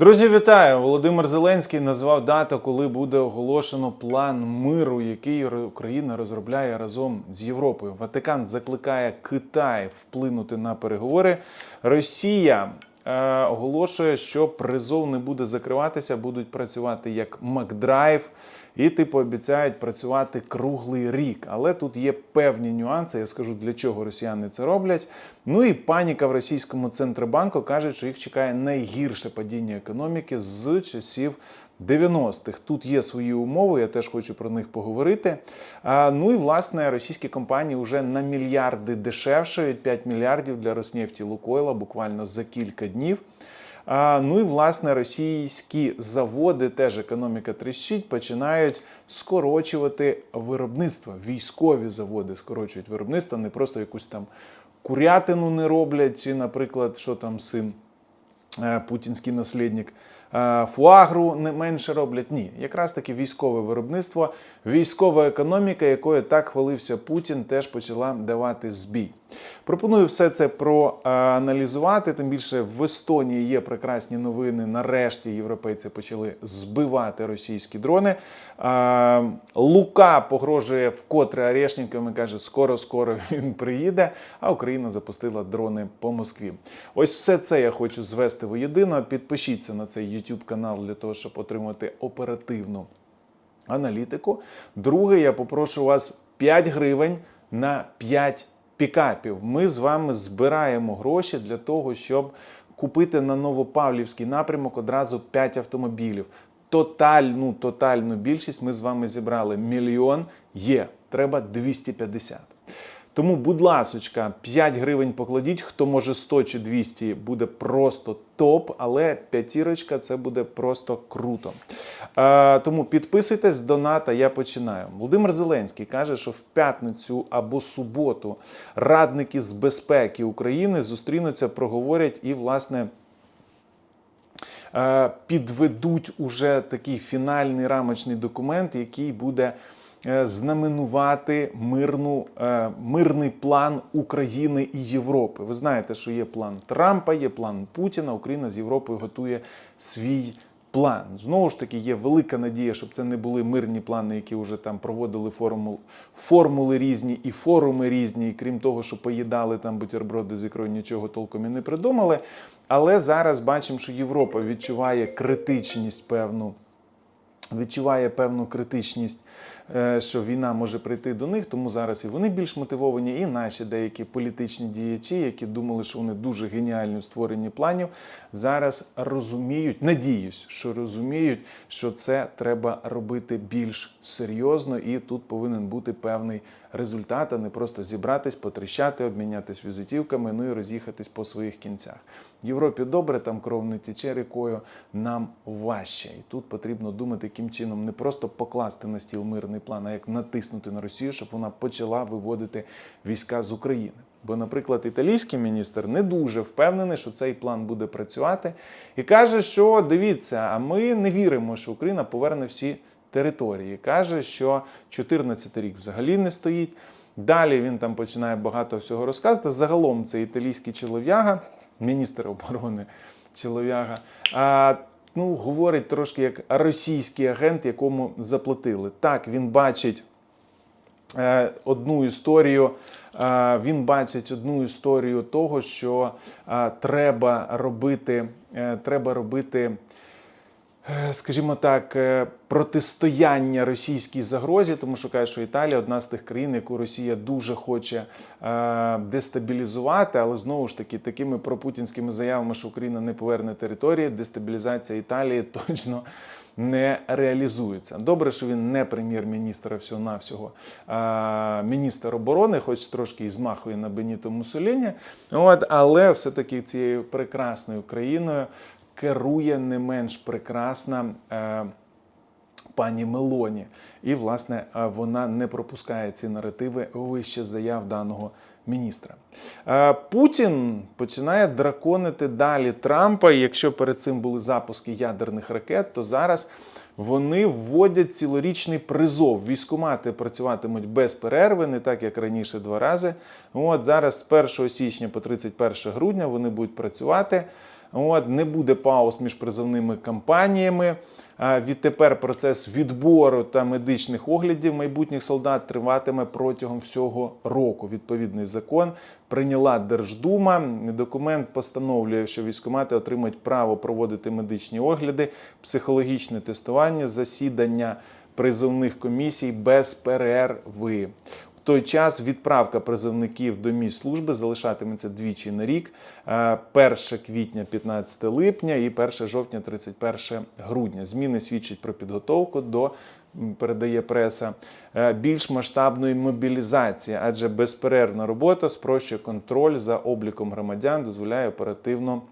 Друзі, вітаю! Володимир Зеленський назвав дату, коли буде оголошено план миру, який Україна розробляє разом з Європою. Ватикан закликає Китай вплинути на переговори. Росія е, оголошує, що призов не буде закриватися, будуть працювати як Макдрайв. І типу обіцяють працювати круглий рік. Але тут є певні нюанси. Я скажу, для чого росіяни це роблять. Ну і паніка в російському центробанку каже, що їх чекає найгірше падіння економіки з часів 90-х. Тут є свої умови, я теж хочу про них поговорити. А, ну і власне російські компанії вже на мільярди дешевшають 5 мільярдів для Роснефті Лукойла буквально за кілька днів. Ну і власне російські заводи, теж економіка тріщить, починають скорочувати виробництво. Військові заводи скорочують виробництво, не просто якусь там курятину не роблять, чи, наприклад, що там син е, путінський наслідник. е, Фуагру не менше роблять. Ні, якраз таки військове виробництво, військова економіка, якою так хвалився Путін, теж почала давати збій. Пропоную все це проаналізувати. Тим більше в Естонії є прекрасні новини. Нарешті європейці почали збивати російські дрони. Лука погрожує вкотре Орешникам і каже, скоро-скоро він приїде. А Україна запустила дрони по Москві. Ось все це я хочу звести воєдино. Підпишіться на цей YouTube канал для того, щоб отримати оперативну аналітику. Друге, я попрошу вас 5 гривень на 5 пікапів. Ми з вами збираємо гроші для того, щоб купити на Новопавлівський напрямок одразу 5 автомобілів. Тотальну, тотальну більшість ми з вами зібрали. Мільйон є. Треба 250. Тому, будь ласочка, 5 гривень покладіть. Хто може 100 чи 200, буде просто топ, але п'ятірочка це буде просто круто. Е, тому підписуйтесь з доната, я починаю. Володимир Зеленський каже, що в п'ятницю або суботу радники з безпеки України зустрінуться, проговорять і, власне, е, підведуть уже такий фінальний рамочний документ, який буде знаменувати мирну, е, мирний план України і Європи. Ви знаєте, що є план Трампа, є план Путіна. Україна з Європою готує свій. План знову ж таки є велика надія, щоб це не були мирні плани, які вже там проводили формул, формули різні і форуми різні. І крім того, що поїдали там бутерброди з ікрою, нічого толком і не придумали. Але зараз бачимо, що Європа відчуває критичність певну відчуває певну критичність, е, що війна може прийти до них, тому зараз і вони більш мотивовані, і наші деякі політичні діячі, які думали, що вони дуже геніальні в створенні планів, зараз розуміють, надіюсь, що розуміють, що це треба робити більш серйозно, і тут повинен бути певний результат, а не просто зібратись, потріщати, обмінятись візитівками, ну і роз'їхатись по своїх кінцях. В Європі добре, там кров не тече рікою, нам важче. І тут потрібно думати, яким чином не просто покласти на стіл мирний план, а як натиснути на Росію, щоб вона почала виводити війська з України. Бо, наприклад, італійський міністр не дуже впевнений, що цей план буде працювати, і каже, що дивіться, а ми не віримо, що Україна поверне всі території. Каже, що 14 рік взагалі не стоїть. Далі він там починає багато всього розказувати. Загалом це італійський чолов'яга, міністр оборони чолов'яга. Ну, говорить трошки як російський агент, якому заплатили. Так, він бачить е, одну історію. е, Він бачить одну історію того, що е, треба робити, е, треба робити скажімо так, е, протистояння російській загрозі, тому що каже, що Італія одна з тих країн, яку Росія дуже хоче е, дестабілізувати, але знову ж таки такими пропутінськими заявами, що Україна не поверне території, дестабілізація Італії точно. Не реалізується. Добре, що він не прем'єр-міністр, а всього-навсього а міністр оборони, хоч трошки і змахує на Беніто Мусоліні. От, але все-таки цією прекрасною країною керує не менш прекрасна е, пані Мелоні. І, власне, е, вона не пропускає ці наративи вище заяв даного міністра. Е, Путін починає драконити далі Трампа. І якщо перед цим були запуски ядерних ракет, то зараз вони вводять цілорічний призов. Військомати працюватимуть без перерви, не так як раніше два рази. От зараз з 1 січня по 31 грудня вони будуть працювати. От, не буде пауз між призовними кампаніями. Відтепер процес відбору та медичних оглядів майбутніх солдат триватиме протягом всього року. Відповідний закон прийняла Держдума. Документ постановлює, що військомати отримають право проводити медичні огляди, психологічне тестування, засідання призовних комісій без перерви. Той час відправка призовників до місць служби залишатиметься двічі на рік: Е, 1 квітня, 15 липня і 1 жовтня, 31 грудня. Зміни свідчать про підготовку до передає преса е, більш масштабної мобілізації, адже безперервна робота спрощує контроль за обліком громадян, дозволяє оперативно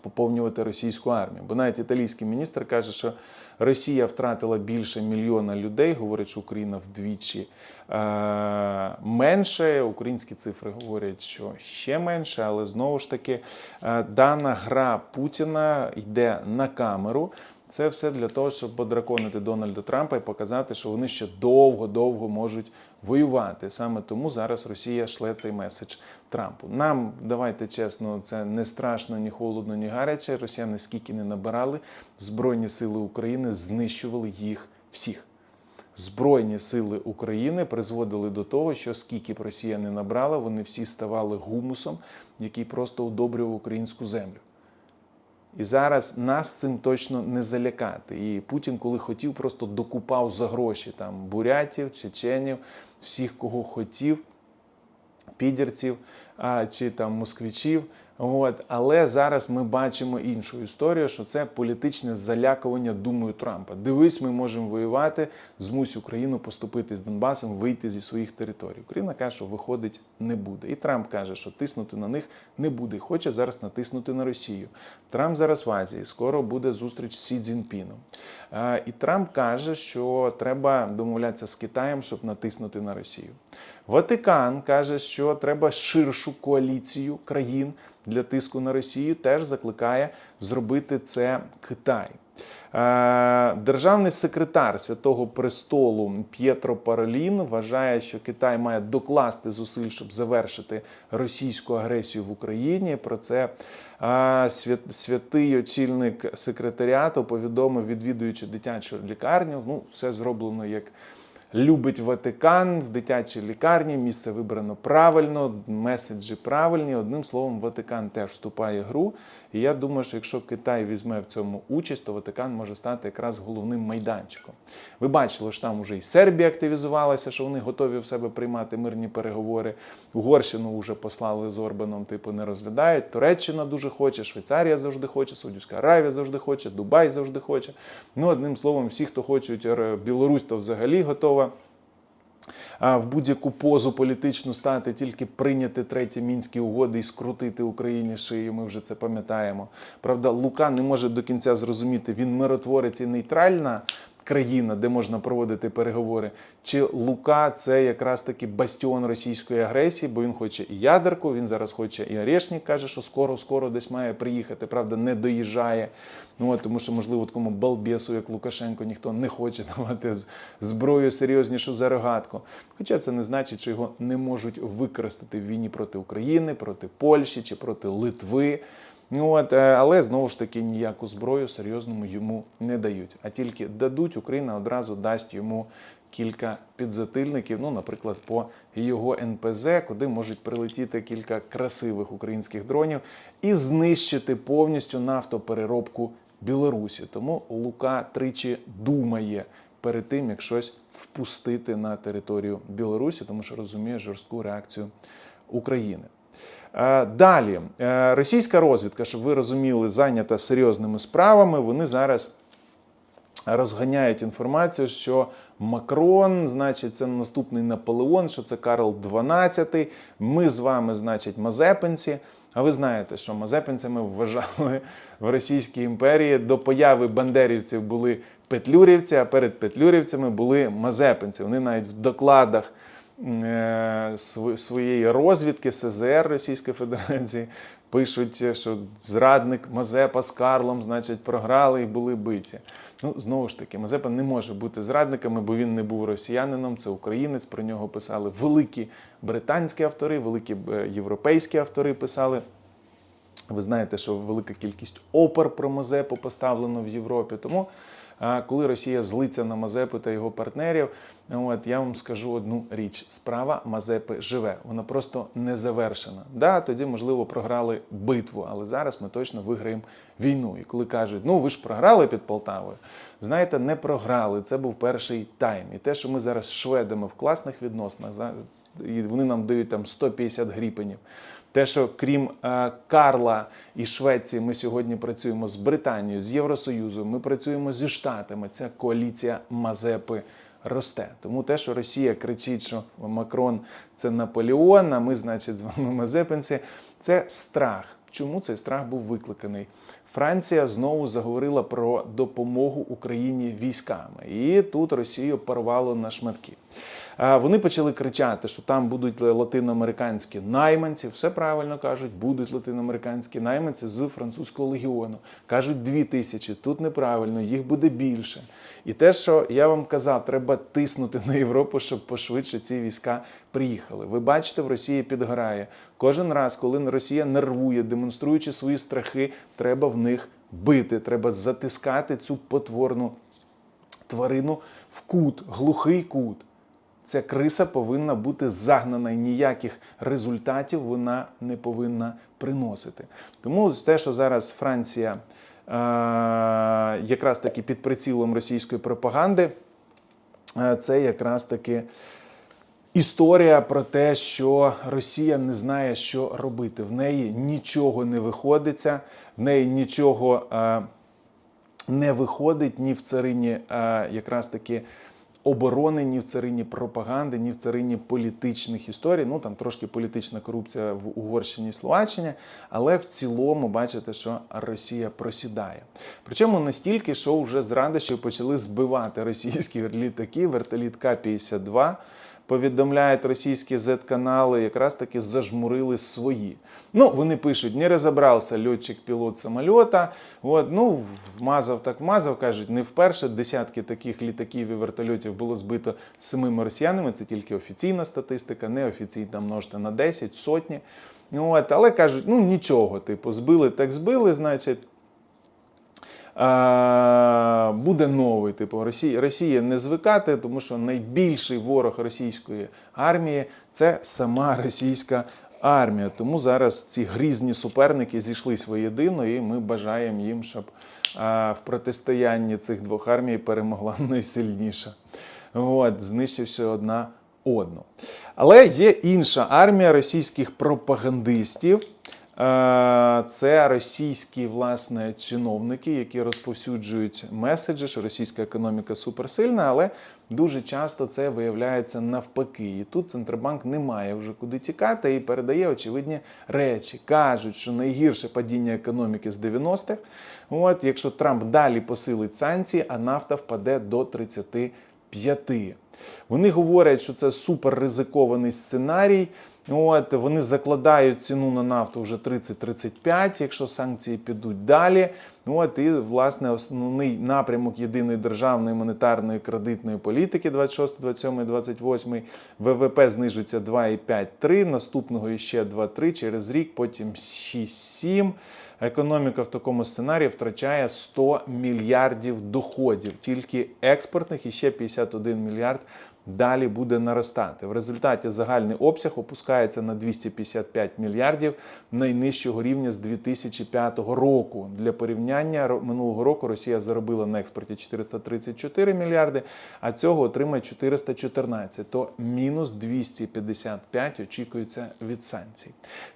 поповнювати російську армію. Бо навіть італійський міністр каже, що Росія втратила більше мільйона людей, говорить, що Україна вдвічі е- менше. Українські цифри говорять, що ще менше, але знову ж таки е, дана гра Путіна йде на камеру. Це все для того, щоб подраконити Дональда Трампа і показати, що вони ще довго-довго можуть воювати. Саме тому зараз Росія шле цей меседж Трампу. Нам давайте чесно, це не страшно, ні холодно, ні гаряче. Росіяни скільки не набирали, збройні сили України знищували їх всіх. Збройні сили України призводили до того, що скільки б Росія не набрала, вони всі ставали гумусом, який просто удобрював українську землю. І зараз нас цим точно не залякати. І Путін, коли хотів, просто докупав за гроші там бурятів, чеченів, всіх, кого хотів, підерців а, чи там москвичів. От. Але зараз ми бачимо іншу історію, що це політичне залякування думою Трампа. Дивись, ми можемо воювати, змусь Україну поступити з Донбасом, вийти зі своїх територій. Україна каже, що виходить не буде. І Трамп каже, що тиснути на них не буде. Хоче зараз натиснути на Росію. Трамп зараз в Азії. Скоро буде зустріч з Сі Цзіньпіном. Е, І Трамп каже, що треба домовлятися з Китаєм, щоб натиснути на Росію. Ватикан каже, що треба ширшу коаліцію країн для тиску на Росію. Теж закликає зробити це Китай. Е, Державний секретар Святого Престолу П'єтро Паролін вважає, що Китай має докласти зусиль, щоб завершити російську агресію в Україні. Про це е, святий очільник секретаріату повідомив, відвідуючи дитячу лікарню. Ну, все зроблено як любить Ватикан в дитячій лікарні. Місце вибрано правильно, меседжі правильні. Одним словом, Ватикан теж вступає в гру. І я думаю, що якщо Китай візьме в цьому участь, то Ватикан може стати якраз головним майданчиком. Ви бачили, що там вже і Сербія активізувалася, що вони готові в себе приймати мирні переговори. Угорщину вже послали з Орбаном, типу не розглядають. Туреччина дуже хоче, Швейцарія завжди хоче, Саудівська Аравія завжди хоче, Дубай завжди хоче. Ну, одним словом, всі, хто хочуть, Білорусь, то взагалі готова в будь-яку позу політичну стати, тільки прийняти треті мінські угоди і скрутити Україні шию. Ми вже це пам'ятаємо. Правда, Лука не може до кінця зрозуміти, він миротворець і нейтральна. Країна, де можна проводити переговори, чи Лука це якраз таки бастіон російської агресії, бо він хоче і ядерку, він зараз хоче і Орешник, каже, що скоро, скоро десь має приїхати. Правда, не доїжджає. Ну от тому, що можливо такому балбесу, як Лукашенко, ніхто не хоче давати зброю серйознішу за рогатку. Хоча це не значить, що його не можуть використати в війні проти України, проти Польщі чи проти Литви. Ну от, е, але знову ж таки ніяку зброю серйозному йому не дають. А тільки дадуть, Україна одразу дасть йому кілька підзатильників, ну, наприклад, по його НПЗ, куди можуть прилетіти кілька красивих українських дронів і знищити повністю нафтопереробку Білорусі. Тому Лука тричі думає перед тим, як щось впустити на територію Білорусі, тому що розуміє жорстку реакцію України. Е, Далі, Е, російська розвідка, щоб ви розуміли, зайнята серйозними справами. Вони зараз розганяють інформацію, що Макрон, значить, це наступний Наполеон, що це Карл XII. Ми з вами, значить, мазепинці. А ви знаєте, що мазепинцями вважали в Російській імперії до появи бандерівців були петлюрівці, а перед петлюрівцями були мазепинці. Вони навіть в докладах своєї розвідки СЗР Російської Федерації пишуть, що зрадник Мазепа з Карлом, значить, програли і були биті. Ну, знову ж таки, Мазепа не може бути зрадниками, бо він не був росіянином, це українець. Про нього писали великі британські автори, великі е, європейські автори писали Ви знаєте, що велика кількість опер про Мазепу поставлено в Європі. Тому, коли Росія злиться на Мазепу та його партнерів, от я вам скажу одну річ: справа Мазепи живе, вона просто не завершена. Да, тоді, можливо, програли битву, але зараз ми точно виграємо війну. І коли кажуть, ну ви ж програли під Полтавою, знаєте, не програли. Це був перший тайм. І те, що ми зараз шведами в класних відносинах, і вони нам дають там 150 гріпенів. Те, що крім е, Карла і Швеції, ми сьогодні працюємо з Британією, з Євросоюзом, ми працюємо зі Штатами. Ця коаліція Мазепи росте. Тому те, що Росія кричить, що Макрон це Наполеон, а ми, значить, з вами Мазепинці, це страх. Чому цей страх був викликаний? Франція знову заговорила про допомогу Україні військами, і тут Росію порвало на шматки. Вони почали кричати, що там будуть латиноамериканські найманці. Все правильно кажуть, будуть латиноамериканські найманці з французького легіону. Кажуть, дві тисячі. Тут неправильно, їх буде більше. І те, що я вам казав, треба тиснути на Європу, щоб пошвидше ці війська приїхали. Ви бачите, в Росії підгорає. Кожен раз, коли Росія нервує, демонструючи свої страхи, треба в них бити. Треба затискати цю потворну тварину в кут, глухий кут. Ця криса повинна бути загнана і ніяких результатів вона не повинна приносити. Тому те, що зараз Франція якраз таки під прицілом російської пропаганди, е, це якраз таки історія про те, що Росія не знає, що робити. В неї нічого не виходиться, в неї нічого е, не виходить ні в царині е, якраз таки оборони, ні в царині пропаганди, ні в царині політичних історій. Ну там трошки політична корупція в Угорщині і Словаччині, але в цілому бачите, що Росія просідає. Причому настільки, що вже з радощів почали збивати російські літаки, вертоліт К-52. Повідомляють російські Z-канали, якраз таки зажмурили свої. Ну, вони пишуть, не розібрався льотчик-пілот самольота. От, ну, вмазав так вмазав, кажуть, не вперше десятки таких літаків і вертольотів було збито самими росіянами. Це тільки офіційна статистика, неофіційна множте на 10, сотні. От, але кажуть, ну нічого, типу, збили так збили, значить. А, буде новий типу Росія, Росія не звикати, тому що найбільший ворог російської армії це сама російська армія. Тому зараз ці грізні суперники зійшлись воєдино, і ми бажаємо їм, щоб в протистоянні цих двох армій перемогла найсильніша. От, знищивши одна одну. Але є інша армія російських пропагандистів. Е, Це російські власне чиновники, які розповсюджують меседжі, що російська економіка суперсильна, але дуже часто це виявляється навпаки. І тут Центробанк не має вже куди тікати і передає очевидні речі. Кажуть, що найгірше падіння економіки з 90-х. От якщо Трамп далі посилить санкції, а нафта впаде до 35. Вони говорять, що це суперризикований сценарій. От вони закладають ціну на нафту вже 30-35, якщо санкції підуть далі. От і власне основний напрямок єдиної державної монетарної кредитної політики 26, 27, 28 ВВП знижується 2,5-3, наступного іще 2-3 через рік, потім 6-7. Економіка в такому сценарії втрачає 100 мільярдів доходів, тільки експортних і ще 51 мільярд далі буде наростати. В результаті загальний обсяг опускається на 255 мільярдів найнижчого рівня з 2005 року. Для порівняння минулого року Росія заробила на експорті 434 мільярди, а цього отримає 414, то мінус 255 очікується від санкцій.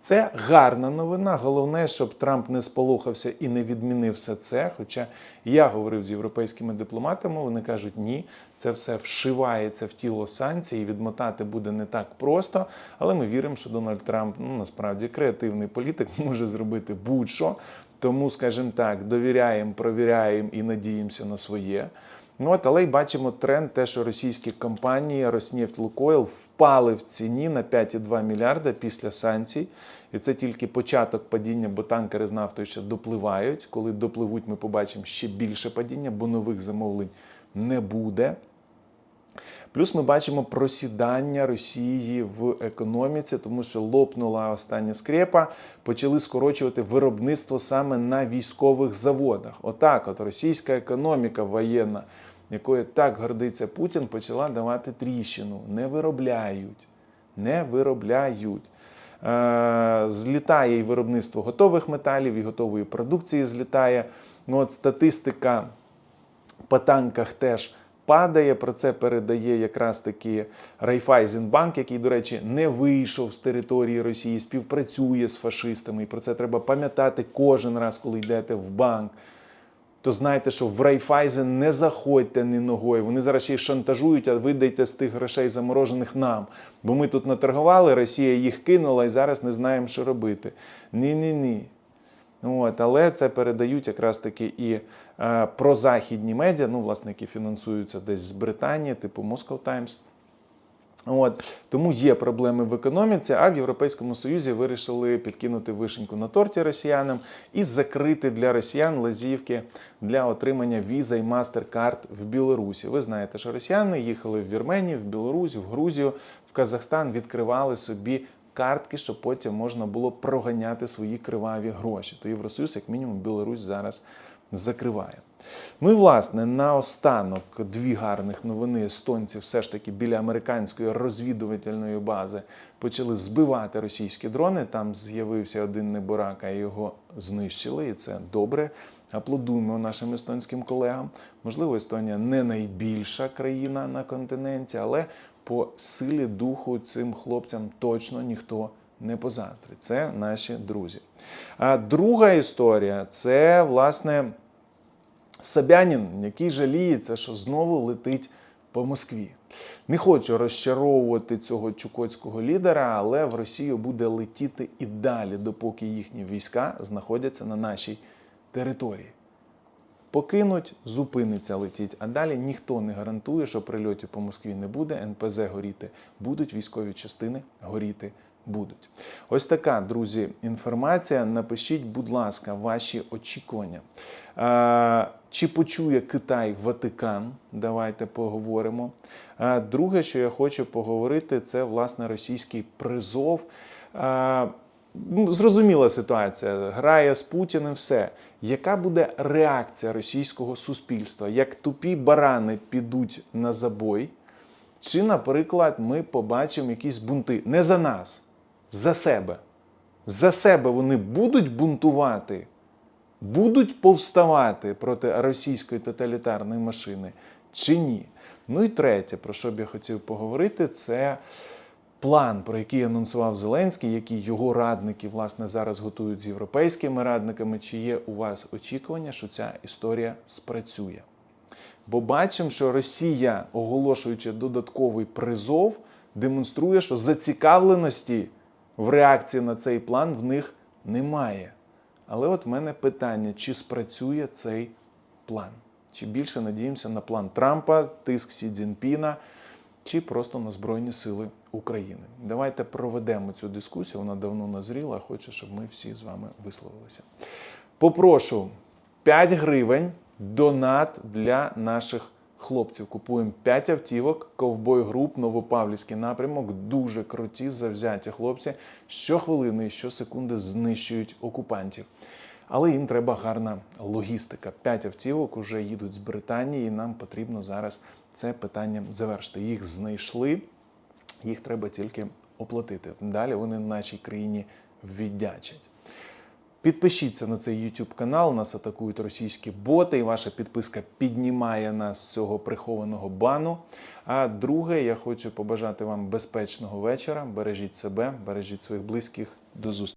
Це гарна новина. Головне, щоб Трамп не сполохався і не відмінив все це. Хоча я говорив з європейськими дипломатами, вони кажуть, ні, це все вшивається в тіло санкцій, і відмотати буде не так просто. Але ми віримо, що Дональд Трамп ну насправді креативний політик може зробити будь-що. Тому, скажімо так, довіряємо, провіряємо і надіємося на своє. Ну от, але й бачимо тренд, те, що російські компанії Роснефть Лукойл впали в ціні на 5,2 мільярда після санкцій. І це тільки початок падіння, бо танкери з нафтою ще допливають. Коли допливуть, ми побачимо ще більше падіння, бо нових замовлень не буде. Плюс ми бачимо просідання Росії в економіці, тому що лопнула остання скрепа, почали скорочувати виробництво саме на військових заводах. Отак, от російська економіка воєнна, якою так гордиться Путін, почала давати тріщину. Не виробляють, не виробляють. Е, Злітає і виробництво готових металів, і готової продукції злітає. Ну, от статистика по танках теж падає. Про це передає якраз таки Райфайзенбанк, який, до речі, не вийшов з території Росії, співпрацює з фашистами. І про це треба пам'ятати кожен раз, коли йдете в банк. То знайте, що в Райфайзен не заходьте ні ногою. Вони зараз ще й шантажують, а ви дайте з тих грошей заморожених нам. Бо ми тут наторгували, Росія їх кинула і зараз не знаємо, що робити. Ні-ні-ні. От, але це передають якраз таки і прозахідні медіа, ну, власне, які фінансуються десь з Британії, типу Moscow Times. От тому є проблеми в економіці. А в Європейському Союзі вирішили підкинути вишеньку на торті росіянам і закрити для росіян лазівки для отримання віза і мастер-карт в Білорусі. Ви знаєте, що росіяни їхали в Вірменію, в Білорусь, в Грузію, в Казахстан, відкривали собі. Картки, щоб потім можна було проганяти свої криваві гроші. То Євросоюз, як мінімум, Білорусь зараз закриває. Ну і власне наостанок дві гарних новини. Естонці все ж таки біля американської розвідувальної бази почали збивати російські дрони. Там з'явився один неборак, а його знищили, і це добре. Аплодуємо нашим естонським колегам. Можливо, Естонія не найбільша країна на континенті, але по силі духу цим хлопцям точно ніхто не позаздрить. Це наші друзі. А друга історія це власне. Собянін, який жаліється, що знову летить по Москві. Не хочу розчаровувати цього чукотського лідера, але в Росію буде летіти і далі, допоки їхні війська знаходяться на нашій території. Покинуть, зупиниться летіть, а далі ніхто не гарантує, що прильотів по Москві не буде, НПЗ горіти будуть, військові частини горіти будуть. Ось така, друзі, інформація. Напишіть, будь ласка, ваші очікування. Чи почує Китай Ватикан? Давайте поговоримо. А, Друге, що я хочу поговорити, це власне російський призов. Ну, Зрозуміла ситуація, грає з Путіним все. Яка буде реакція російського суспільства? Як тупі барани підуть на забой? Чи, наприклад, ми побачимо якісь бунти не за нас, за себе. За себе вони будуть бунтувати, будуть повставати проти російської тоталітарної машини чи ні? Ну і третє, про що б я хотів поговорити, це план, про який анонсував Зеленський, який його радники власне зараз готують з європейськими радниками. Чи є у вас очікування, що ця історія спрацює? Бо бачимо, що Росія, оголошуючи додатковий призов, демонструє, що зацікавленості в реакції на цей план в них немає. Але от в мене питання: чи спрацює цей план? Чи більше надіємося на план Трампа, тиск Сі Цзіньпіна, чи просто на Збройні Сили України? Давайте проведемо цю дискусію. Вона давно назріла. Хочу, щоб ми всі з вами висловилися. Попрошу 5 гривень донат для наших хлопців. Купуємо 5 автівок, ковбой груп, Новопавлівський напрямок. Дуже круті, завзяті хлопці. Щохвилини щосекунди знищують окупантів. Але їм треба гарна логістика. 5 автівок вже їдуть з Британії, і нам потрібно зараз це питання завершити. Їх знайшли, їх треба тільки оплатити. Далі вони нашій країні віддячать. Підпишіться на цей YouTube канал, нас атакують російські боти, і ваша підписка піднімає нас з цього прихованого бану. А друге, я хочу побажати вам безпечного вечора. Бережіть себе, бережіть своїх близьких. До зустрічі.